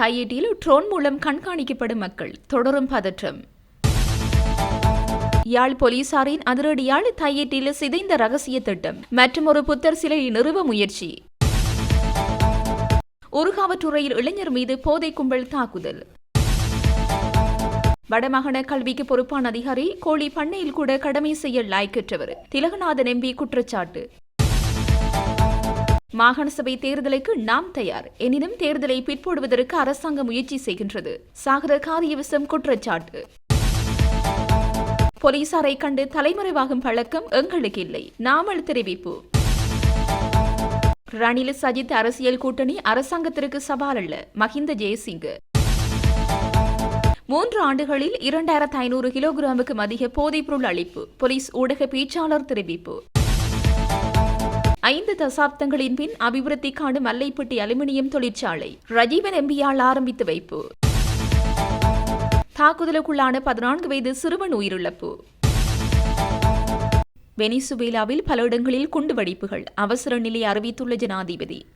தையீட்டில் drone மூலம் கண்காணிக்கப்படும் மக்கள் தொடரும் பதற்றம். யாழ் போலீசாரின் அதிரடியால் தையீட்டில் சிதைந்த ரகசிய திட்டம். மற்றும் ஒரு புத்தர் சிலையை நிறுவ முயற்சி. உருகாவற்றுறையில் இளைஞர் மீது போதை கும்பல் தாக்குதல். வடமாகாண கல்விக்கு பொறுப்பான அதிகாரி கோழி பண்ணையில் கூட கடமை செய்ய லாய்க்கற்றவர். திலகநாதன் எம்பி குற்றச்சாட்டு. மாகாண சபை தேர்தலுக்கு நாம் தயார். எனினும் தேர்தலை பிற்போடுவதற்கு அரசாங்கம் முயற்சி செய்கின்றது. சாகர காரியவசம் குற்றச்சாட்டு. போலீசாரை கண்டு தலைமறைவாகும் பழக்கம் எங்களுக்கு இல்லை. நாமல் தெரிவிப்பு. ரணில் சஜித் அரசியல் கூட்டணி அரசாங்கத்திற்கு சவால் அல்ல. மஹிந்த ஜெயசிங் மூன்று ஆண்டுகளில் இரண்டாயிரத்து ஐநூறு கிலோகிராமுக்கும் அதிக போதைப்பொருள் அளிப்பு. போலீஸ் ஊடக பேச்சாளர் தெரிவிப்பு. ஐந்து தசாப்தங்களின் பின் அபிவிருத்தி காணும் மல்லைப்பட்டி அலுமினியம் தொழிற்சாலை ரஜீவன் எம்பியால் ஆரம்பித்து வைப்பு. தாக்குதலுக்குள்ளான பதினான்கு வயது சிறுவன் உயிரிழப்பு. வெனிசுவேலாவில் பல இடங்களில் குண்டுவெடிப்புகள். அவசர நிலை அறிவித்துள்ள ஜனாதிபதி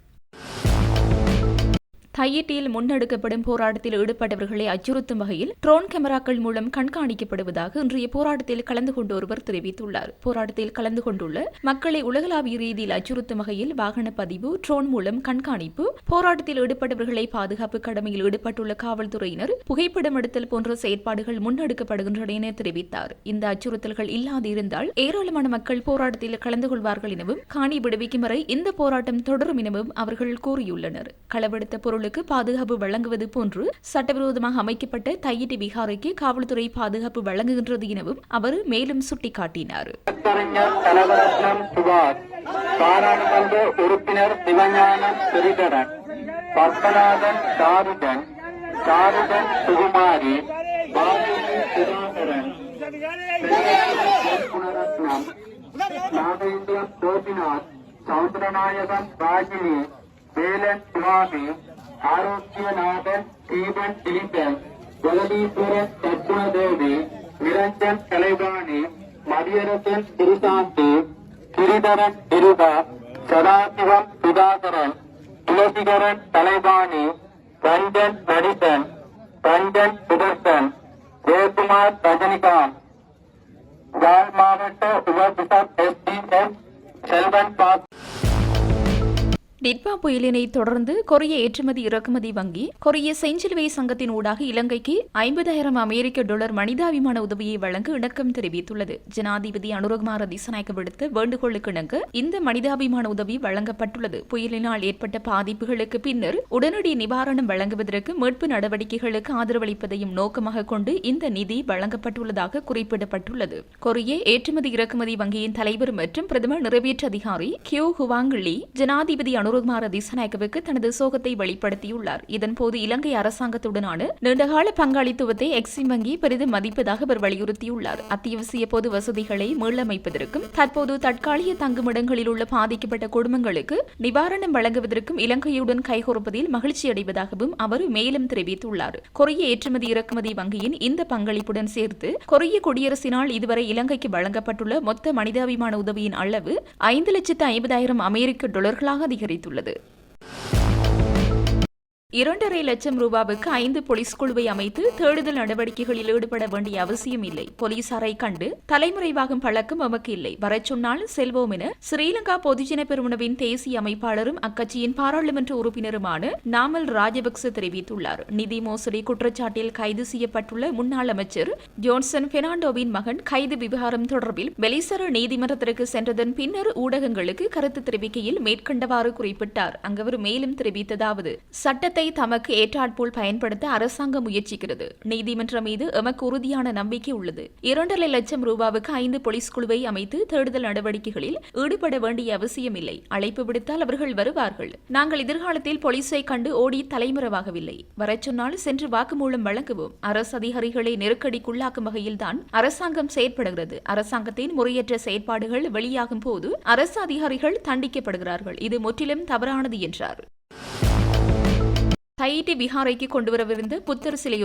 தையிட்டியில் முன்னெடுக்கப்படும் போராட்டத்தில் ஈடுபட்டவர்களை அச்சுறுத்தும் வகையில் ட்ரோன் கேமராக்கள் மூலம் கண்காணிக்கப்படுவதாக இன்றைய போராட்டத்தில் கலந்து கொண்டு ஒருவர் தெரிவித்துள்ளார். போராட்டத்தில் கலந்து கொண்டுள்ள மக்களை உலகளாவிய ரீதியில் அச்சுறுத்தும் வகையில் வாகன பதிவு ட்ரோன் மூலம் கண்காணிப்பு போராட்டத்தில் ஈடுபட்டவர்களை பாதுகாப்பு கடமையில் ஈடுபட்டுள்ள காவல்துறையினர் புகைப்படம் எடுத்தல் போன்ற செயற்பாடுகள் முன்னெடுக்கப்படுகின்றன என தெரிவித்தார். இந்த அச்சுறுத்தல்கள் இல்லாது இருந்தால் ஏராளமான மக்கள் போராட்டத்தில் கலந்து கொள்வார்கள் எனவும் காணி விடுவிக்கும் வரை இந்த போராட்டம் தொடரும் எனவும் அவர்கள் கூறியுள்ளனர். களவெடுத்த பொருள் பொருளுக்கு பாதுகாப்பு வழங்குவது போன்று சட்டவிரோதமாக அமைக்கப்பட்ட தையிட்டி விகாரைக்கு காவல்துறை பாதுகாப்பு வழங்குகின்றது எனவும் அவர் மேலும் சுட்டிக்காட்டினார். பாராளுமன்ற உறுப்பினர் சிவஞானம் சிறிதரன். பத்மநாதன் சாருதன் சாருதன் சுகுமாரி. பாலினி சுதாகரன். குணரத்னம் நாகேந்திரன் கோபிநாத் சௌந்தரநாயகன் ராஜினி வேலன் சுவாமி ஆரோக்கியநாதன் தீபன் திலீபன் ஜெகதீஸ்வரன் சத்குணதேவி நிரஞ்சன் கலைவாணி மதியரசன் திருசாந்தி கிரிதரன் திருபா சதாசிவம் சுதாகரன் துளசிகரன் தலைவாணி ரஞ்சன் மணிசன் ரஞ்சன் சுதர்சன் ஜெயக்குமார் ரஜினிகாந்த். யாழ் மாவட்ட உபபிசப் எஸ்டிஎம் செல்வன் பாத் டிட்பா புயலினை தொடர்ந்து கொரிய ஏற்றுமதி இறக்குமதி வங்கி கொரிய செஞ்சிலுவை சங்கத்தின் ஊடாக இலங்கைக்கு ஐம்பதாயிரம் அமெரிக்க டாலர் மனிதாபிமான உதவியை வழங்க இணக்கம் தெரிவித்துள்ளது. ஜனாதிபதி அனுரகுமார திசநாயக்க விடுத்த வேண்டுகோளுக்கு இணங்க இந்த மனிதாபிமான உதவி வழங்கப்பட்டுள்ளது. புயலினால் ஏற்பட்ட பாதிப்புகளுக்கு பின்னர் உடனடி நிவாரணம் வழங்குவதற்கு மீட்பு நடவடிக்கைகளுக்கு ஆதரவளிப்பதையும் நோக்கமாக கொண்டு இந்த நிதி வழங்கப்பட்டுள்ளதாக குறிப்பிடப்பட்டுள்ளது. கொரிய ஏற்றுமதி இறக்குமதி வங்கியின் தலைவர் மற்றும் பிரதமர் நிறைவேற்று அதிகாரி கியூ ஹுவாங் லீ ஜனாதிபதி அனு அனுருகுமார திசநாயக்கவுக்கு தனது சோகத்தை வெளிப்படுத்தியுள்ளார். இதன்போது இலங்கை அரசாங்கத்துடனான நீண்டகால பங்காளித்துவத்தை எக்ஸிம் வங்கி பெரிதும் மதிப்பதாக அவர் வலியுறுத்தியுள்ளார். அத்தியாவசிய பொது வசதிகளை மீளமைப்பதற்கும் தற்போது தற்காலிக தங்குமிடங்களில் உள்ள பாதிக்கப்பட்ட குடும்பங்களுக்கு நிவாரணம் வழங்குவதற்கும் இலங்கையுடன் கைகோர்ப்பதில் மகிழ்ச்சி அடைவதாகவும் அவர் மேலும் தெரிவித்துள்ளார். கொரிய ஏற்றுமதி இறக்குமதி வங்கியின் இந்த பங்களிப்புடன் சேர்த்து கொரிய குடியரசினால் இதுவரை இலங்கைக்கு வழங்கப்பட்டுள்ள மொத்த மனிதாபிமான உதவியின் அளவு ஐந்து லட்சத்து ஐம்பதாயிரம் அமெரிக்க டாலர்களாக அதிகரித்து தெரிவித்துள்ளது. இரண்டரை லட்சம் ரூபாவுக்கு ஐந்து போலீஸ் குழுவை அமைத்து தேடுதல் நடவடிக்கைகளில் ஈடுபட வேண்டிய அவசியம் இல்லை. போலீசாரை கண்டு தலைமுறைவாகும் பழக்கம் நமக்கு இல்லை. வரச் சொன்னால் செல்வோம் என ஸ்ரீலங்கா பொதுஜன பெருமனவின் தேசிய அமைப்பாளரும் அக்கட்சியின் பாராளுமன்ற உறுப்பினருமான நாமல் ராஜபக்ச தெரிவித்துள்ளார். நிதி மோசடி குற்றச்சாட்டில் கைது செய்யப்பட்டுள்ள முன்னாள் அமைச்சர் ஜோன்சன் பெர்னாண்டோவின் மகன் கைது விவகாரம் தொடர்பில் வெலிசர நீதிமன்றத்திற்கு சென்றதன் பின்னர் ஊடகங்களுக்கு கருத்து தெரிவிக்கையில் மேற்கண்டவாறு குறிப்பிட்டார். அங்கவர் மேலும் தெரிவித்ததாவது சட்டத்தை தமக்கு ஏற்றாற்போல் பயன்படுத்த அரசாங்கம் முயற்சிக்கிறது. நீதிமன்றம் மீது எமக்கு உறுதியான நம்பிக்கை உள்ளது. இரண்டரை லட்சம் ரூபாவுக்கு ஐந்து போலீஸ் குழுவை அமைத்து தேடுதல் நடவடிக்கைகளில் ஈடுபட வேண்டிய அவசியமில்லை. அழைப்பு விடுத்தால் அவர்கள் வருவார்கள். நாங்கள் எதிர்காலத்தில் போலீஸை கண்டு ஓடி தலைமறைவாகவில்லை. வரச் சொன்னால் சென்று வாக்குமூலம் வழங்குவோம் அரசு அதிகாரிகளை நெருக்கடிக்குள்ளாக்கும் வகையில்தான் அரசாங்கம் செயற்படுகிறது. அரசாங்கத்தின் முறையற்ற செயற்பாடுகள் வெளியாகும் போது அரசு அதிகாரிகள் தண்டிக்கப்படுகிறார்கள். இது முற்றிலும் தவறானது என்றார். தைட்டி விஹாரைக்கு கொண்டுவரவிருந்த புத்தர் சிலை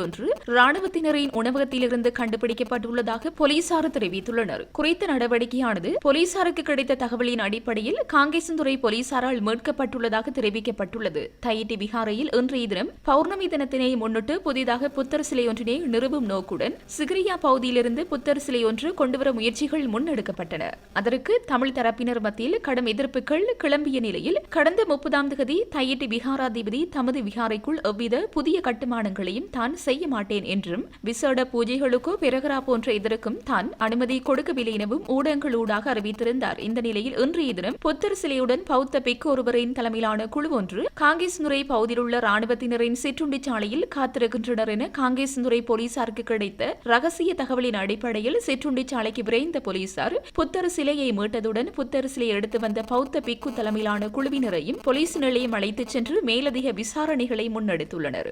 ராணுவத்தினரின் உணவகத்திலிருந்து கண்டுபிடிக்கப்பட்டுள்ளதாக போலீசார் தெரிவித்துள்ளனர். குறித்த நடவடிக்கையானது போலீசாருக்கு கிடைத்த தகவலின் அடிப்படையில் காங்கேசந்துறை போலீசாரால் மீட்கப்பட்டுள்ளதாக தெரிவிக்கப்பட்டுள்ளது. தைட்டி விஹாரையில் இன்றைய தினம் பௌர்ணமி தினத்தினை முன்னிட்டு புதிதாக புத்தர் சிலை ஒன்றினை நிறுவும் நோக்குடன் சிகிரியா பகுதியிலிருந்து புத்தர் சிலை ஒன்று கொண்டுவர முயற்சிகள் முன்னெடுக்கப்பட்டன. அதற்கு தமிழ் தரப்பினர் மத்தியில் கடும் எதிர்ப்புகள் கிளம்பிய நிலையில் கடந்த முப்பதாம் தேதி தையிட்டி விஹாராதிபதி தமது விஹாரை அறைக்குள் எவ்வித புதிய கட்டுமானங்களையும் தான் செய்ய மாட்டேன் என்றும் விசேட பூஜைகளுக்கோ பிறகரா போன்ற இதற்கும் தான் அனுமதி கொடுக்கவில்லை எனவும் ஊடகங்களூடாக அறிவித்திருந்தார். இந்த நிலையில் இன்றைய தினம் புத்தர் சிலையுடன் பௌத்த பிக்கு ஒருவரின் தலைமையிலான குழு ஒன்று காங்கேசந்துறை பகுதியில் உள்ள ராணுவத்தினரின் சிற்றுண்டி சாலையில் காத்திருக்கின்றனர் என காங்கேசந்துறை போலீசாருக்கு கிடைத்த ரகசிய தகவலின் அடிப்படையில் சிற்றுண்டி சாலைக்கு விரைந்த போலீசார் புத்தர் சிலையை மீட்டதுடன் புத்தர் சிலையை எடுத்து வந்த பௌத்த பிக்கு தலைமையிலான குழுவினரையும் போலீஸ் நிலையம் அழைத்துச் சென்று மேலதிக விசாரணைகளை முன்னெடுத்துள்ளனர்.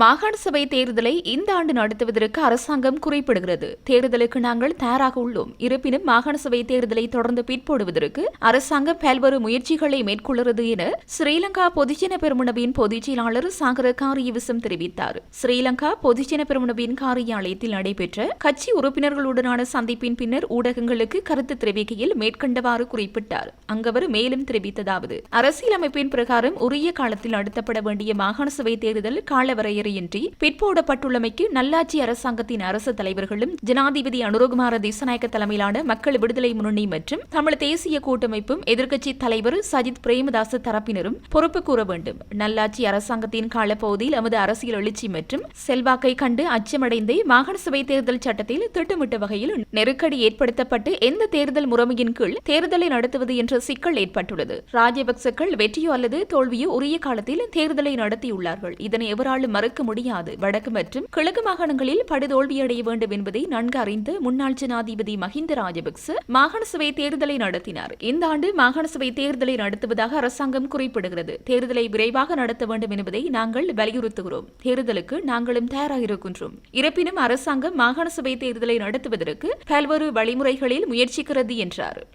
மாகாண சபை தேர்தலை இந்த ஆண்டு நடத்துவதற்கு அரசாங்கம் குறிப்பிடுகிறது. தேர்தலுக்கு நாங்கள் தயாராக உள்ளோம். இருப்பினும் மாகாண சபை தேர்தலை தொடர்ந்து பிற்போடுவதற்கு அரசாங்கம் பல்வேறு முயற்சிகளை மேற்கொள்கிறது என ஸ்ரீலங்கா பொதுஜன பெருமுனவின் பொதுச் செயலாளர் சாகர காரியவிசம் தெரிவித்தார். ஸ்ரீலங்கா பொதுஜன பெருமுனவின் காரியாலயத்தில் நடைபெற்ற கட்சி உறுப்பினர்களுடனான சந்திப்பின் பின்னர் ஊடகங்களுக்கு கருத்து தெரிவிக்கையில் மேற்கண்டவாறு குறிப்பிட்டார். அங்கவர் மேலும் தெரிவித்ததாவது அரசியலமைப்பின் பிரகாரம் உரிய காலத்தில் நடத்தப்பட வேண்டிய மாகாண சபை தேர்தல் காலவரையறை வரையின்றி பிற்போடப்பட்டுள்ளமைக்கு நல்லாட்சி அரசாங்கத்தின் அரசு தலைவர்களும் ஜனாதிபதி அனுரகுமார திசநாயக்க தலைமையிலான மக்கள் விடுதலை முன்னணி மற்றும் தமிழ் தேசிய கூட்டமைப்பும் எதிர்க்கட்சி தலைவர் சஜித் பிரேமதாச தரப்பினரும் பொறுப்பு கூற வேண்டும். நல்லாட்சி அரசாங்கத்தின் காலப்பகுதியில் எமது அரசியல் எழுச்சி மற்றும் செல்வாக்கை கண்டு அச்சமடைந்து மாகாண சபை தேர்தல் சட்டத்தில் திட்டமிட்ட வகையில் நெருக்கடி ஏற்படுத்தப்பட்டு எந்த தேர்தல் முறைமையின் கீழ் தேர்தலை நடத்துவது என்ற சிக்கல் ஏற்பட்டுள்ளது. ராஜபக்சக்கள் வெற்றியோ அல்லது தோல்வியோ உரிய காலத்தில் தேர்தலை நடத்தியுள்ளார்கள். இதனை எவராலும் மறுக்க முடியாது. வடக்கு மற்றும் கிழக்கு மாகாணங்களில் படுதோல்வியடைய வேண்டும் என்பதை நன்கு அறிந்து முன்னாள் ஜனாதிபதி மஹிந்த ராஜபக்ச மாகாண சபை தேர்தலை நடத்தினார். இந்த ஆண்டு மாகாண சபை தேர்தலை நடத்துவதாக அரசாங்கம் குறிப்பிடுகிறது. தேர்தலை விரைவாக நடத்த வேண்டும் என்பதை நாங்கள் வலியுறுத்துகிறோம். தேர்தலுக்கு நாங்களும் தயாராக இருக்கின்றோம் இருப்பினும் அரசாங்கம் மாகாண சபை தேர்தலை நடத்துவதற்கு பல்வேறு வழிமுறைகளில் முயற்சிக்கிறது என்றார்.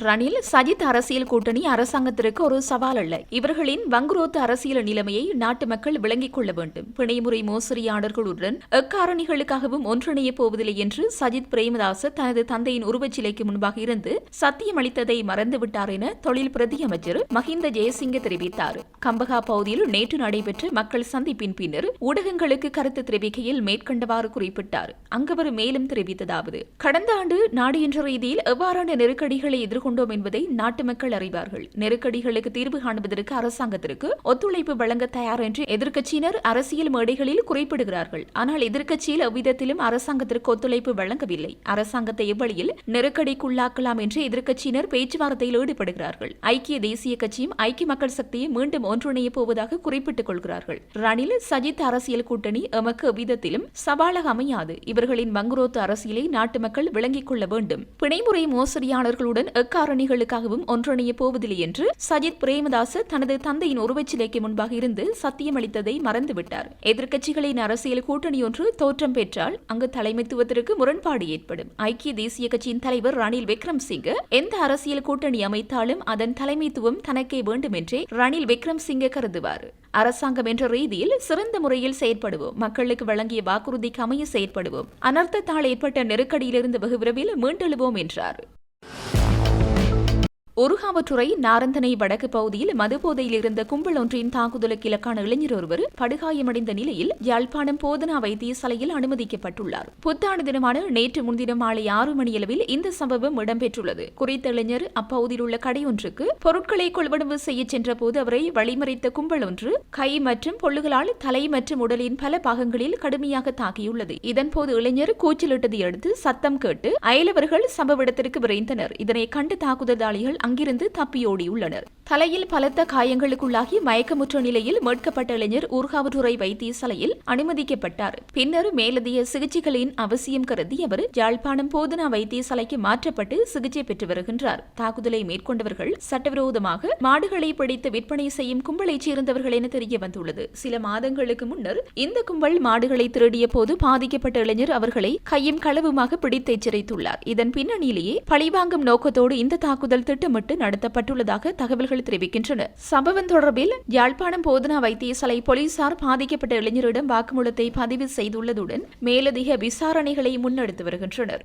ரணில் சஜித் அரசியல் கூட்டணி அரசாங்கத்திற்கு ஒரு சவால் அல்ல. இவர்களின் வங்குரோத்து அரசியல் நிலைமையை நாட்டு மக்கள் விளங்கிக் கொள்ள வேண்டும். பிணைமுறை மோசடியாளர்களுடன் எக்காரணிகளுக்காகவும் ஒன்றிணைய போவதில்லை என்று சஜித் பிரேமதாச தனது தந்தையின் உருவச்சிலைக்கு முன்பாக இருந்து சத்தியம் அளித்ததை மறந்துவிட்டார் என தொழில் பிரதி அமைச்சர் மஹிந்த ஜெயசிங்க தெரிவித்தார். கம்பகா பகுதியில் நேற்று நடைபெற்ற மக்கள் சந்திப்பின் பின்னர் ஊடகங்களுக்கு கருத்து தெரிவிக்கையில் மேற்கண்டவாறு குறிப்பிட்டார். அங்கவர் மேலும் தெரிவித்ததாவது கடந்த ஆண்டு நாடு என்ற ரீதியில் எவ்வாறான நெருக்கடிகளை எதிர்கொள்ள கொண்டோம் என்பதை நாட்டு மக்கள் அறிவார்கள். நெருக்கடிகளுக்கு தீர்வு காண்பதற்கு அரசாங்கத்திற்கு ஒத்துழைப்பு வழங்க தயார் என்று எதிர்க்கட்சியினர் அரசியல் மேடைகளில் குறிப்பிடுகிறார்கள். ஆனால் எதிர்க்கட்சியில் எவ்விதத்திலும் அரசாங்கத்திற்கு ஒத்துழைப்பு வழங்கவில்லை. அரசாங்கத்தை எவ்வழியில் நெருக்கடிக்குள்ளாக்கலாம் என்று எதிர்க்கட்சியினர் பேச்சுவார்த்தையில் ஈடுபடுகிறார்கள். ஐக்கிய தேசிய கட்சியும் ஐக்கிய மக்கள் சக்தியும் மீண்டும் ஒன்றிணைய போவதாக குறிப்பிட்டுக் கொள்கிறார்கள். ரணில் சஜித் அரசியல் கூட்டணி எமக்கு அவ்விதத்திலும் சவாலாக அமையாது. இவர்களின் மங்குரோத்து அரசியலை நாட்டு மக்கள் விளங்கிக் கொள்ள வேண்டும். பிணைமுறை மோசடியாளர்களுடன் காரணிகளுக்காகவும் ஒன்றிணைய போவதில்லை என்று சஜித் பிரேமதாச தனது தந்தையின் உருவச்சிலைக்கு முன்பாக இருந்து சத்தியமளித்ததை மறந்துவிட்டார். எதிர்க்கட்சிகளின் அரசியல் கூட்டணி ஒன்று தோற்றம் பெற்றால் அங்கு தலைமைத்துவத்திற்கு முரண்பாடு ஏற்படும். ஐக்கிய தேசிய கட்சியின் தலைவர் ரணில் விக்ரம் சிங் எந்த அரசியல் கூட்டணி அமைத்தாலும் அதன் தலைமைத்துவம் தனக்கே வேண்டும் என்றே ரணில் விக்ரம் சிங்க கருதுவார். அரசாங்கம் என்ற ரீதியில் சிறந்த முறையில் செயற்படுவோம். மக்களுக்கு வழங்கிய வாக்குறுதிக்கு அமைய செயற்படுவோம். அனர்த்தத்தால் ஏற்பட்ட நெருக்கடியிலிருந்து வெகு விரைவில் மீண்டெழுவோம் என்றார். ஒருகாவற்றுறை நாரந்தனை வடக்கு பகுதியில் மதுபோதையில் இருந்த கும்பல் ஒன்றின் தாக்குதலுக்கு இலக்கான இளைஞர் ஒருவர் படுகாயமடைந்த நிலையில் யாழ்ப்பாணம் போதனா வைத்தியசாலையில் அனுமதிக்கப்பட்டுள்ளார். புத்தாண்டு தினமான நேற்று முன்தினம் மாலை ஆறு மணியளவில் இந்த சம்பவம் இடம்பெற்றுள்ளது. குறித்த இளைஞர் அப்பகுதியில் உள்ள கடையொன்றுக்கு பொருட்களை கொள்வனவு செய்ய சென்றபோது அவரை வழிமறைத்த கும்பல் ஒன்று கை மற்றும் பொல்லுகளால் தலை மற்றும் உடலின் பல பாகங்களில் கடுமையாக தாக்கியுள்ளது. இதன்போது இளைஞர் கூச்சலிட்டதை அடுத்து சத்தம் கேட்டு அயலவர்கள் சம்பவ இடத்திற்கு விரைந்தனர். இதனை கண்டு தாக்குதலாளிகள் அங்கிருந்து தப்பியோடியுள்ளனர். தலையில் பலத்த காயங்களுக்குள்ளாகி மயக்கமுற்ற நிலையில் மீட்கப்பட்ட இளைஞர் ஊர்காவற்றுறை வைத்தியசாலையில் அனுமதிக்கப்பட்டார். பின்னர் மேலதிக சிகிச்சைகளின் அவசியம் கருதி அவர் யாழ்ப்பாணம் போதனா வைத்தியசாலைக்கு மாற்றப்பட்டு சிகிச்சை பெற்று வருகின்றார். தாக்குதலை மேற்கொண்டவர்கள் சட்டவிரோதமாக மாடுகளை பிடித்து விற்பனை செய்யும் கும்பலைச் சேர்ந்தவர்கள் என தெரிய வந்துள்ளது. சில மாதங்களுக்கு முன்னர் இந்த கும்பல் மாடுகளை திருடிய போது பாதிக்கப்பட்ட இளைஞர் அவர்களை கையும் களவுமாக பிடித்து எச்சரித்துள்ளார். இதன் பின்னணியிலேயே பழிவாங்கும் நோக்கத்தோடு இந்த தாக்குதல் திட்டம் திட்டமிட்டு நடத்தப்பட்டுள்ளதாக தகவல்கள் தெரிவிக்கின்றன. சம்பவம் தொடர்பில் யாழ்ப்பாணம் போதனா வைத்தியசாலை போலீசார் பாதிக்கப்பட்ட இளைஞரிடம் வாக்குமூலத்தை பதிவு செய்துள்ளதுடன் மேலதிக விசாரணைகளை முன்னெடுத்து வருகின்றனர்.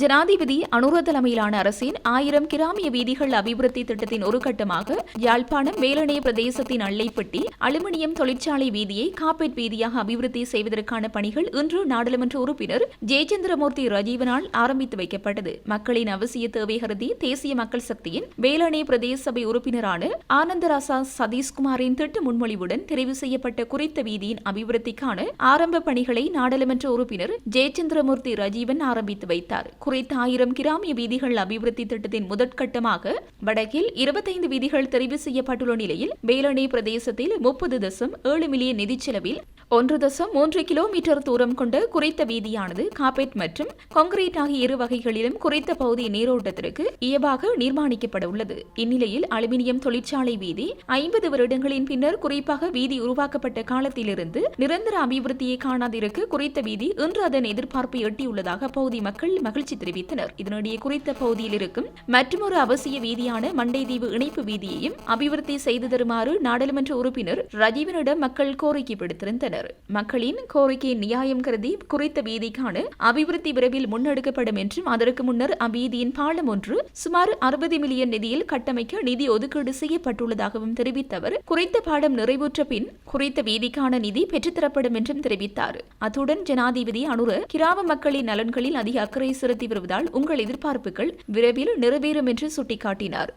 ஜனாதிபதி அனுர தலைமையிலான அரசின் ஆயிரம் கிராமிய வீதிகள் அபிவிருத்தி திட்டத்தின் ஒரு கட்டமாக யாழ்ப்பாணம் வேலணைய பிரதேசத்தின் அள்ளைப்பட்டி அலுமினியம் தொழிற்சாலை வீதியை காப்பேட் வீதியாக அபிவிருத்தி செய்வதற்கான பணிகள் இன்று நாடாளுமன்ற உறுப்பினர் ஜெயச்சந்திரமூர்த்தி ரஜீவனால் ஆரம்பித்து வைக்கப்பட்டது. மக்களின் அவசிய தேவை கருதி தேசிய மக்கள் சக்தியின் வேலணைய பிரதேச சபை உறுப்பினரான ஆனந்தராசா சதீஷ்குமாரின் திட்ட முன்மொழிவுடன் தெரிவு செய்யப்பட்ட குறித்த வீதியின் அபிவிருத்திக்கான ஆரம்ப பணிகளை நாடாளுமன்ற உறுப்பினர் ஜெயச்சந்திரமூர்த்தி ரஜீவன் ஆரம்பித்து வைத்தார். குறித்த ஆயிரம் கிராமிய வீதிகள் அபிவிருத்தி திட்டத்தின் முதற்கட்டமாக வடக்கில் இருபத்தைந்து வீதிகள் தெரிவு செய்யப்பட்டுள்ள நிலையில் வேலணை பிரதேசத்தில் முப்பது தசம் ஏழு மில்லியன் நிதி செலவில் ஒன்று தசம் மூன்று கிலோமீட்டர் தூரம் கொண்ட குறித்த வீதியானது காப்பெட் மற்றும் கான்கிரீட் ஆகிய இரு வகைகளிலும் குறித்த பகுதி நீரோட்டத்திற்கு இயல்பாக நிர்மாணிக்கப்பட உள்ளது. இந்நிலையில் அலுமினியம் தொழிற்சாலை வீதி ஐம்பது வருடங்களின் பின்னர் குறிப்பாக வீதி உருவாக்கப்பட்ட காலத்திலிருந்து நிரந்தர அபிவிருத்தியை காணாதிருக்க குறித்த வீதி இன்று அதன் எதிர்பார்ப்பை எட்டியுள்ளதாக பகுதி மக்கள் மகிழ்ச்சி மகிழ்ச்சி தெரிவித்தனர். இதனிடையே குறித்த பகுதியில் இருக்கும் மற்றொரு அவசிய வீதியான மண்டைதீவு இணைப்பு வீதியையும் அபிவிருத்தி செய்து தருமாறு நாடாளுமன்ற உறுப்பினர் ரஜீவனிடம் மக்கள் கோரிக்கை விடுத்திருந்தனர். மக்களின் கோரிக்கையை நியாயம் கருதி குறித்த வீதிக்கான அபிவிருத்தி விரைவில் முன்னெடுக்கப்படும் என்றும் அதற்கு முன்னர் அவ்வீதியின் பாலம் ஒன்று சுமார் அறுபது மில்லியன் நிதியில் கட்டமைக்க நிதி ஒதுக்கீடு செய்யப்பட்டுள்ளதாகவும் தெரிவித்த அவர் குறித்த பாலம் நிறைவுற்ற பின் குறித்த வீதிக்கான நிதி பெற்றுத்தரப்படும் என்றும் தெரிவித்தார். அத்துடன் ஜனாதிபதி அனுர கிராம மக்களின் நலன்களில் அதிக அக்கறை செலுத்தி வருவதால் உங்கள் எதிர்பார்ப்புகள் விரைவில் நிறைவேறும் என்று சுட்டிக்காட்டினார்.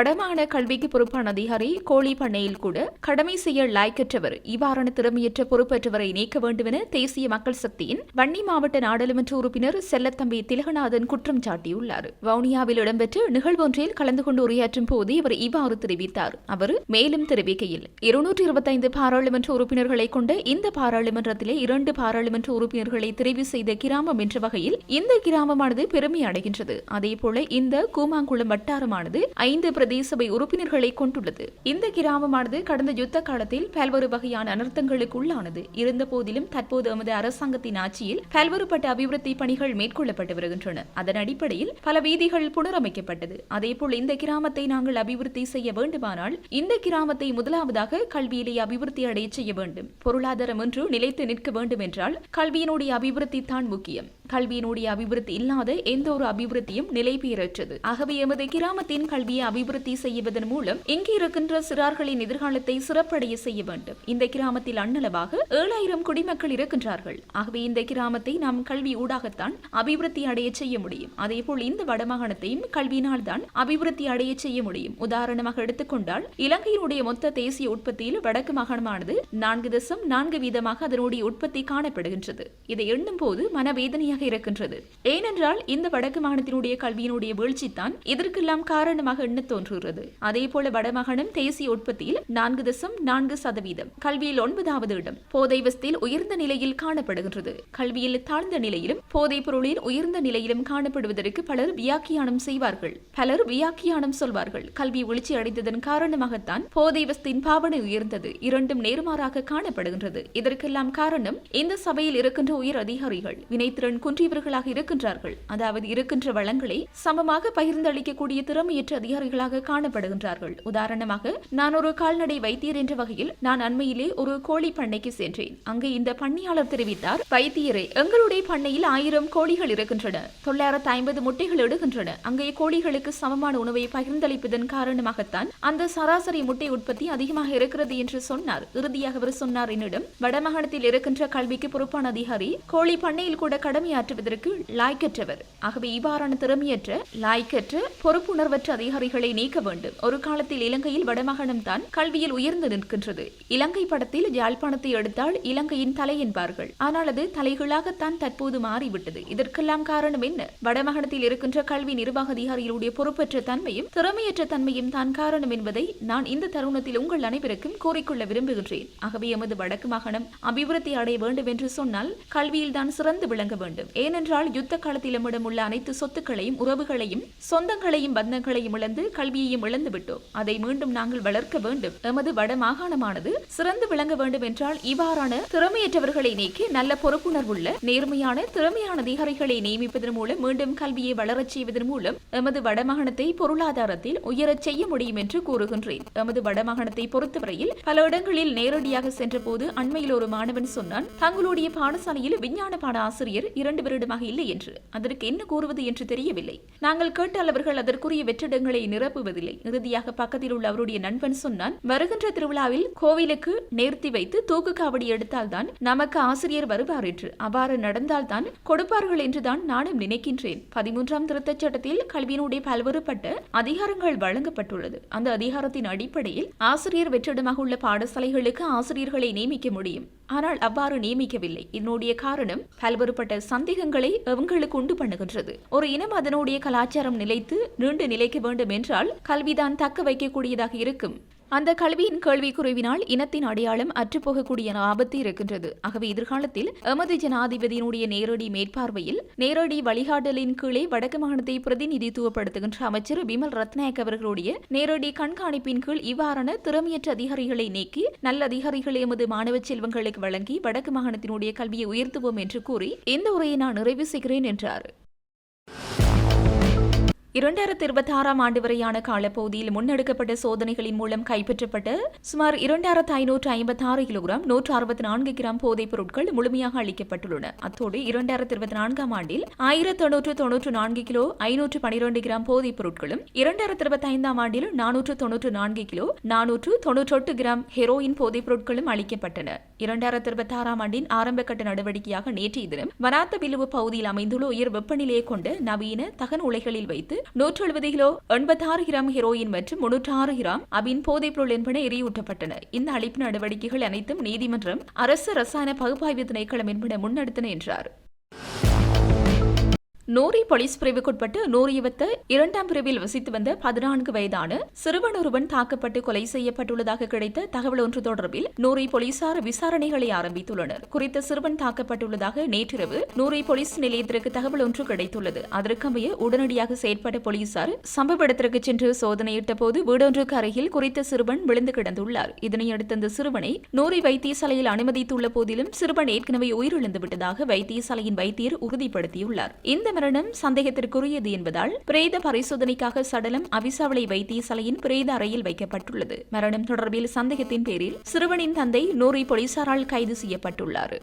வடமாகாண கல்விக்கு பொறுப்பான அதிகாரி கோழி பண்ணையில் கூட கடமை செய்ய லாய்க்கற்றவர். இவ்வாறான திறமையற்ற பொறுப்பற்றவரை நீக்க வேண்டும் என தேசிய மக்கள் சக்தியின் வன்னி மாவட்ட நாடாளுமன்ற உறுப்பினர் செல்லத்தம்பி திலகநாதன் குற்றம் சாட்டியுள்ளார். வவுனியாவில் இடம்பெற்ற நிகழ்வொன்றில் கலந்து கொண்டு உரையாற்றும் போது இவர் இவ்வாறு தெரிவித்தார். அவர் மேலும் தெரிவிக்கையில் இருநூற்றி இருபத்தைந்து பாராளுமன்ற உறுப்பினர்களை கொண்ட இந்த பாராளுமன்றத்திலே இரண்டு பாராளுமன்ற உறுப்பினர்களை தெரிவு செய்த கிராமம் என்ற வகையில் இந்த கிராமமானது பெருமை அடைகின்றது. அதேபோல இந்த கூமாங்குளம் வட்டாரமானது ஐந்து பிரதேசபை உறுப்பினர்களை கொண்டுள்ளது. இந்த கிராமமானது கடந்த யுத்த காலத்தில் பல்வேறு வகையான அனர்த்தங்களுக்கு உள்ளானது இருந்த போதிலும் தற்போது எமது அரசாங்கத்தின் ஆட்சியில் பல்வேறுபட்ட அபிவிருத்தி பணிகள் மேற்கொள்ளப்பட்டு வருகின்றன. அதன் அடிப்படையில் பல வீதிகள் புனரமைக்கப்பட்டது. அதேபோல் இந்த கிராமத்தை நாங்கள் அபிவிருத்தி செய்ய வேண்டுமானால் இந்த கிராமத்தை முதலாவதாக கல்வியிலே அபிவிருத்தி அடைய செய்ய வேண்டும். பொருளாதாரம் ஒன்று நிலைத்து நிற்க வேண்டும் என்றால் கல்வியினுடைய அபிவிருத்தி தான் முக்கியம். கல்வியினுடைய அபிவிருத்தி இல்லாத எந்த ஒரு அபிவிருத்தியும் நிலை பெயரற்றது. ஆகவே எமது கிராமத்தின் கல்வியை அபிவிருத்தி செய்வதன் மூலம் இங்கு இருக்கின்ற சிறார்களின் எதிர்காலத்தை சிறப்படைய செய்ய வேண்டும். இந்த கிராமத்தில் அண்ணளவாக ஏழாயிரம் குடிமக்கள் இருக்கின்றார்கள். ஆகவே இந்த கிராமத்தை நாம் கல்வி ஊடாகத்தான் அபிவிருத்தி அடைய செய்ய முடியும். அதேபோல் இந்த வடமாகாணத்தையும் கல்வியினால் தான் அபிவிருத்தி அடைய செய்ய முடியும். உதாரணமாக எடுத்துக்கொண்டால் இலங்கையினுடைய மொத்த தேசிய உற்பத்தியில் வடக்கு மாகாணமானது நான்கு தசம் நான்கு வீதமாக அதனுடைய உற்பத்தி காணப்படுகின்றது. இதை எண்ணும் போது மனவேதனையாக இருக்கின்றது. ஏனென்றால் இந்த வடக்கு மாகாணத்தினுடைய கல்வியினுடைய வீழ்ச்சி தான் இதற்கெல்லாம் காரணமாக எண்ண தோன்றுகிறது. அதே போல வடமாகாணம் தேசிய உற்பத்தியில் நான்கு தசம் நான்கு சதவீதம் கல்வியில் ஒன்பதாவது இடம் போதை வசத்தில் உயர்ந்த நிலையில் காணப்படுகின்றது. கல்வியில் தாழ்ந்த நிலையிலும் போதைப் பொருளில் உயர்ந்த நிலையிலும் காணப்படுவதற்கு பலர் வியாக்கியானம் செய்வார்கள். பலர் வியாக்கியானம் சொல்வார்கள். கல்வி வீழ்ச்சி அடைந்ததன் காரணமாகத்தான் போதை வசத்தின் பாவனை உயர்ந்தது. இரண்டும் நேர்மாறாக காணப்படுகின்றது. இதற்கெல்லாம் காரணம் இந்த சபையில் இருக்கின்ற உயர் அதிகாரிகள் வினைத்திறன் குன்றியவர்களாக இருக்கின்றார்கள். அதாவது இருக்கின்ற வளங்களை சமமாக பகிர்ந்தளிக்கக்கூடிய திறமையற்ற அதிகாரிகளாக காணப்படுகின்றார்கள். உதாரணமாக நான் ஒரு கால்நடை வைத்தியர் என்ற வகையில் நான் அண்மையிலே ஒரு கோழி பண்ணைக்கு சென்றேன். அங்கு இந்த பண்ணையாளர் தெரிவித்தார் வைத்தியரே எங்களுடைய பண்ணையில் ஆயிரம் கோழிகள் இருக்கின்றன. தொள்ளாயிரத்து ஐம்பது முட்டைகள் இடுகின்றன. அங்கே கோழிகளுக்கு சமமான உணவை பகிர்ந்தளிப்பதன் காரணமாகத்தான் அந்த சராசரி முட்டை உற்பத்தி அதிகமாக இருக்கிறது என்று சொன்னார். இறுதியாக அவர் சொன்னார் என்னிடம் வடமாகாணத்தில் இருக்கின்ற கல்விக்கு பொறுப்பான அதிகாரி கோழி பண்ணையில் கூட கடமை கடமையாற்றுவதற்கு லாய்க்கற்றவர். ஆகவே இவ்வாறான திறமையற்ற லாய்க்கற்ற பொறுப்புணர்வற்ற அதிகாரிகளை நீக்க வேண்டும். ஒரு காலத்தில் இலங்கையில் வடமாகாணம் தான் கல்வியில் உயர்ந்து நிற்கின்றது. இலங்கை படத்தில் யாழ்ப்பாணத்தை எடுத்தால் இலங்கையின் தலை என்பார்கள். ஆனால் அது தலைகளாகத்தான் தற்போது மாறிவிட்டது. இதற்கெல்லாம் காரணம் என்ன? வடமாகாணத்தில் இருக்கின்ற கல்வி நிர்வாக அதிகாரிகளுடைய பொறுப்பற்ற தன்மையும் திறமையற்ற தன்மையும் தான் காரணம் என்பதை நான் இந்த தருணத்தில் உங்கள் அனைவருக்கும் கூறிக்கொள்ள விரும்புகின்றேன். ஆகவே எமது வடக்கு மாகாணம் அபிவிருத்தி அடைய வேண்டும் என்று சொன்னால் கல்வியில் தான் சிறந்து விளங்க வேண்டும். வேண்டும். ஏனென்றால் யுத்த காலத்தில் நம்மிடம் உள்ள அனைத்து சொத்துக்களையும் உறவுகளையும் சொந்தங்களையும் பந்தங்களையும் இழந்து கல்வியையும் இழந்து விட்டோம். அதை மீண்டும் நாங்கள் வளர்க்க வேண்டும். எமது வட மாகாணமானது சிறந்து விளங்க வேண்டும் என்றால் இவ்வாறான திறமையற்றவர்களை நீக்கி நல்ல பொறுப்புணர்வுள்ள நேர்மையான திறமையான அதிகாரிகளை நியமிப்பதன் மூலம் மீண்டும் கல்வியை வளரச் செய்வதன் மூலம் எமது வடமாகாணத்தை பொருளாதாரத்தில் உயரச் செய்ய முடியும் என்று கூறுகின்றேன். எமது வடமாகாணத்தை பொறுத்தவரையில் பல இடங்களில் நேரடியாக சென்றபோது அண்மையில் ஒரு மாணவன் சொன்னான் தங்களுடைய பாடசாலையில் விஞ்ஞான பாட ஆசிரியர் இரண்டு வருடமாக இல்லை என்று. அதற்கு என்ன கூறுவது என்று தெரியவில்லை. நாங்கள் கேட்டால் அவர்கள் அதற்குரிய வெற்றிடங்களை நிரப்புவதில்லை. இறுதியாக பக்கத்தில் உள்ள அவருடைய நண்பன் சொன்னான் வருகின்ற திருவிழாவில் கோவிலுக்கு நேர்த்தி வைத்து தூக்கு காவடி எடுத்தால்தான் நமக்கு ஆசிரியர் வருவார் என்று. அவ்வாறு நடந்தால்தான் கொடுப்பார்கள் என்றுதான் நானும் நினைக்கின்றேன். பதிமூன்றாம் திருத்தச் சட்டத்தில் கல்வியினுடைய பல்வேறுபட்ட அதிகாரங்கள் வழங்கப்பட்டுள்ளது. அந்த அதிகாரத்தின் அடிப்படையில் ஆசிரியர் வெற்றிடமாக உள்ள பாடசாலைகளுக்கு ஆசிரியர்களை நியமிக்க முடியும். ஆனால் அவ்வாறு நியமிக்கவில்லை. இதனுடைய காரணம் பல்வேறுபட்ட சந்தேகங்களை அவங்களுக்கு உண்டு பண்ணுகின்றது. ஒரு இனம் அதனுடைய கலாச்சாரம் நிலைத்து நீண்டு நிலைக்க வேண்டும் என்றால் கல்விதான் தக்க வைக்கக்கூடியதாக இருக்கும். அந்த கல்வியின் கேள்விக்குறைவினால் இனத்தின் அடையாளம் அற்றுப்போகக்கூடிய ஆபத்து இருக்கின்றது. ஆகவே எதிர்காலத்தில் எமது ஜனாதிபதியினுடைய நேரடி மேற்பார்வையில் நேரடி வழிகாட்டலின் கீழே வடக்கு மாகாணத்தை பிரதிநிதித்துவப்படுத்துகின்ற அமைச்சர் விமல் ரத்நாயக் அவர்களுடைய நேரடி கண்காணிப்பின் கீழ் இவ்வாறான திறமையற்ற அதிகாரிகளை நீக்கி நல்ல அதிகாரிகளை எமது மாணவ செல்வங்களுக்கு வழங்கி வடக்கு மாகாணத்தினுடைய கல்வியை உயர்த்துவோம் என்று கூறி இந்த உரையை நான் நிறைவு செய்கிறேன் என்றார். இரண்டாயிரத்தி இருபத்தி ஆறாம் ஆண்டு வரையான காலப்பகுதியில் முன்னெடுக்கப்பட்ட சோதனைகளின் மூலம் கைப்பற்றப்பட்ட சுமார் இரண்டாயிரத்து ஐநூற்று ஐம்பத்தி ஆறு கிலோகிராம் நூற்று அறுபத்தி நான்கு கிராம் போதைப் பொருட்கள் முழுமையாக அளிக்கப்பட்டுள்ளன. அத்தோடு இரண்டாயிரத்தி இருபத்தி நான்காம் ஆண்டில் ஆயிரத்தி எண்ணூற்று தொன்னூற்று நான்கு கிலோ ஐநூற்று பனிரெண்டு கிராம் போதைப் பொருட்களும் இரண்டாயிரத்தி இருபத்தி ஐந்தாம் ஆண்டில் நானூற்று தொன்னூற்று நான்கு கிலோ நானூற்று தொன்னூற்றெட்டு கிராம் ஹெரோயின் போதைப் பொருட்களும் அளிக்கப்பட்டன. இரண்டாயிரத்தி இருபத்தி ஆறாம் ஆண்டின் ஆரம்ப கட்ட நடவடிக்கையாக நேற்றைய தினம் வனாத்த விலுவு பகுதியில் அமைந்துள்ள உயர் வெப்பநிலையை கொண்ட நவீன தகன உலைகளில் வைத்து நூற்று எழுபது கிலோ எண்பத்தாறு கிராம் ஹெரோயின் மற்றும் முன்னூற்று ஆறு கிராம் அபின் போதைப் பொருள் என்பன எரியூட்டப்பட்டன. இந்த அழிப்பு நடவடிக்கைகள் அனைத்தும் நீதிமன்றம் அரசு ரசாயன பகுப்பாய்வு திணைக்களம் என்பன முன்னெடுத்தன என்றார். நூரி போலீஸ் பிரிவுக்குட்பட்டு நூரியவத்த இரண்டாம் பிரிவில் வசித்து வந்த பதினான்கு வயதான சிறுவன் ஒருவன் தாக்கப்பட்டு கொலை செய்யப்பட்டுள்ளதாக கிடைத்த தகவல் ஒன்று தொடர்பில் நூரி போலீசார் விசாரணைகளை ஆரம்பித்துள்ளனர். குறித்த சிறுவன் தாக்கப்பட்டுள்ளதாக நேற்றிரவு நூரி போலீஸ் நிலையத்திற்கு தகவல் ஒன்று கிடைத்துள்ளது. அதற்கமைய உடனடியாக செயற்பட்ட போலீசார் சம்பவ இடத்திற்கு சென்று சோதனையிட்ட போது வீடொன்றுக்கு அருகில் குறித்த சிறுவன் விழுந்து கிடந்துள்ளார். இதனையடுத்து அந்த சிறுவனை நூரி வைத்தியசாலையில் அனுமதித்துள்ள போதிலும் சிறுவன் ஏற்கனவே உயிரிழந்து விட்டதாக வைத்தியசாலையின் வைத்தியர் உறுதிப்படுத்தியுள்ளார். இந்த மரணம் சந்தேகத்திற்குரியது என்பதால் பிரேத பரிசோதனைக்காக சடலம் அவிசாவளை வைத்தியசாலையின் பிரேத அறையில் வைக்கப்பட்டுள்ளது. மரணம் தொடர்பில் சந்தேகத்தின் பேரில் சிறுவனின் தந்தை நூறி போலீசாரால் கைது செய்யப்பட்டுள்ளார்.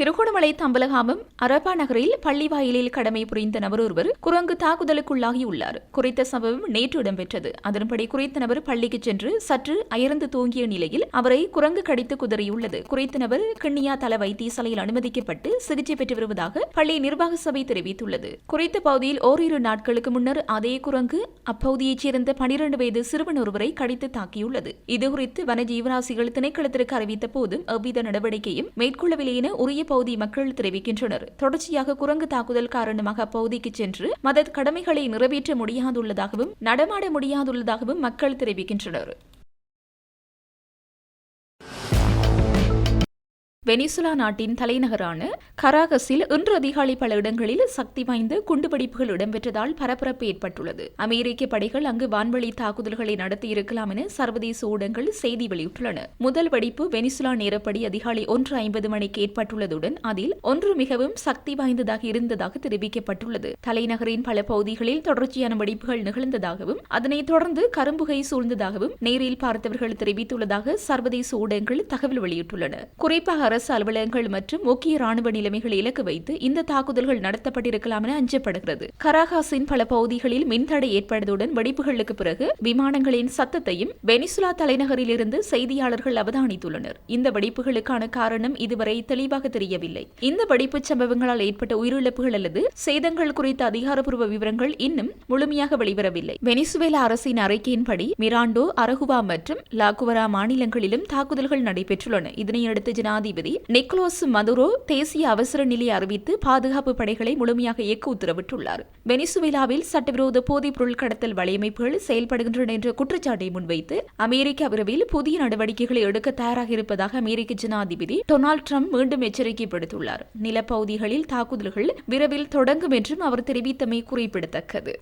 திருகோணமலை தம்பலகாமம் அரபா நகரில் பள்ளி வாயிலில் கடமை புரிந்த நபர் ஒருவர் குரங்கு தாக்குதலுக்குள்ளாகியுள்ளார். குறித்த சம்பவம் நேற்று இடம்பெற்றது. அதன்படி குறித்த நபர் பள்ளிக்கு சென்று சற்று அயர்ந்து தூங்கிய நிலையில் அவரை குரங்கு கடித்து குதறியுள்ளது. குறித்த நபர் கிண்ணியா தல வைத்தியசாலையில் அனுமதிக்கப்பட்டு சிகிச்சை பெற்று வருவதாக பள்ளி நிர்வாக சபை தெரிவித்துள்ளது. குறித்த பகுதியில் ஓரிரு நாட்களுக்கு முன்னர் அதே குரங்கு அப்பகுதியைச் சேர்ந்த பனிரண்டு வயது சிறுவன் ஒருவரை கடித்து தாக்கியுள்ளது. இதுகுறித்து வன ஜீவராசிகள் திணைக்களத்திற்கு அறிவித்த போதும் எவ்வித நடவடிக்கையும் மேற்கொள்ளவில்லை என உரிய பகுதி மக்கள் தெரிவிக்கின்றனர். தொடர்ச்சியாக குரங்கு தாக்குதல் காரணமாக அப்பகுதிக்கு சென்று மத கடமைகளை நிறைவேற்ற முடியாதுள்ளதாகவும் நடமாட முடியாதுள்ளதாகவும் மக்கள் தெரிவிக்கின்றனர். வெனிசுலா நாட்டின் தலைநகரான கராகஸில் இன்று அதிகாலை பல இடங்களில் சக்தி வாய்ந்த குண்டுவெடிப்புகள் இடம்பெற்றதால் பரபரப்பு ஏற்பட்டுள்ளது. அமெரிக்க படைகள் அங்கு வான்வழி தாக்குதல்களை நடத்தியிருக்கலாம் என சர்வதேச ஊடகங்கள் செய்தி வெளியிட்டுள்ளன. முதல் வெடிப்பு வெனிசுலா நேரப்படி அதிகாலை ஒன்று ஐம்பது மணிக்கு ஏற்பட்டுள்ளதுடன் அதில் ஒன்று மிகவும் சக்தி வாய்ந்ததாக இருந்ததாக தெரிவிக்கப்பட்டுள்ளது. தலைநகரின் பல பகுதிகளில் தொடர்ச்சியான வெடிப்புகள் நிகழ்ந்ததாகவும் அதனைத் தொடர்ந்து கரும்புகை சூழ்ந்ததாகவும் நேரில் பார்த்தவர்கள் தெரிவித்துள்ளதாக சர்வதேச ஊடகங்கள் தகவல் வெளியிட்டுள்ளன. குறிப்பாக அரசு அலுவலகங்கள் மற்றும் முக்கிய ராணுவ நிலைமைகளை இலக்கு வைத்து இந்த தாக்குதல்கள் நடத்தப்பட்டிருக்கலாம் என அஞ்சப்படுகிறது. கராகாஸின் பல பகுதிகளில் மின்தடை ஏற்பட்டதுடன் வெடிப்புகளுக்கு பிறகு விமானங்களின் சத்தத்தையும் வெனிசுலா தலைநகரில் இருந்து செய்தியாளர்கள் அவதானித்துள்ளனர். இந்த வெடிப்புகளுக்கான காரணம் இதுவரை தெளிவாக தெரியவில்லை. இந்த வெடிப்பு சம்பவங்களால் ஏற்பட்ட உயிரிழப்புகள் அல்லது சேதங்கள் குறித்த அதிகாரப்பூர்வ விவரங்கள் இன்னும் முழுமையாக வெளிவரவில்லை. வெனிசுவேலா அரசின் அறிக்கையின்படி மிராண்டோ அரகுவா மற்றும் லாகுவரா மாநிலங்களிலும் தாக்குதல்கள் நடைபெற்றுள்ளன. இதனையடுத்து ஜனாதிபதி ஜனாதிபதி நிக்கோலஸ் மதுரோ தேசிய அவசர நிலை அறிவித்து பாதுகாப்பு படைகளை முழுமையாக இயக்க உத்தரவிட்டுள்ளார். வெனிசுவேலாவில் சட்டவிரோத போதைப் பொருள் கடத்தல் வலையமைப்புகள் செயல்படுகின்றன என்ற குற்றச்சாட்டை முன்வைத்து அமெரிக்க விரைவில் புதிய நடவடிக்கைகளை எடுக்க தயாராக இருப்பதாக அமெரிக்க ஜனாதிபதி டொனால்டு ட்ரம்ப் மீண்டும் எச்சரிக்கை விடுத்துள்ளார் நிலப்பகுதிகளில் தாக்குதல்கள் விரைவில் தொடங்கும் என்றும் அவர் தெரிவித்தமை குறிப்பிடத்தக்கது.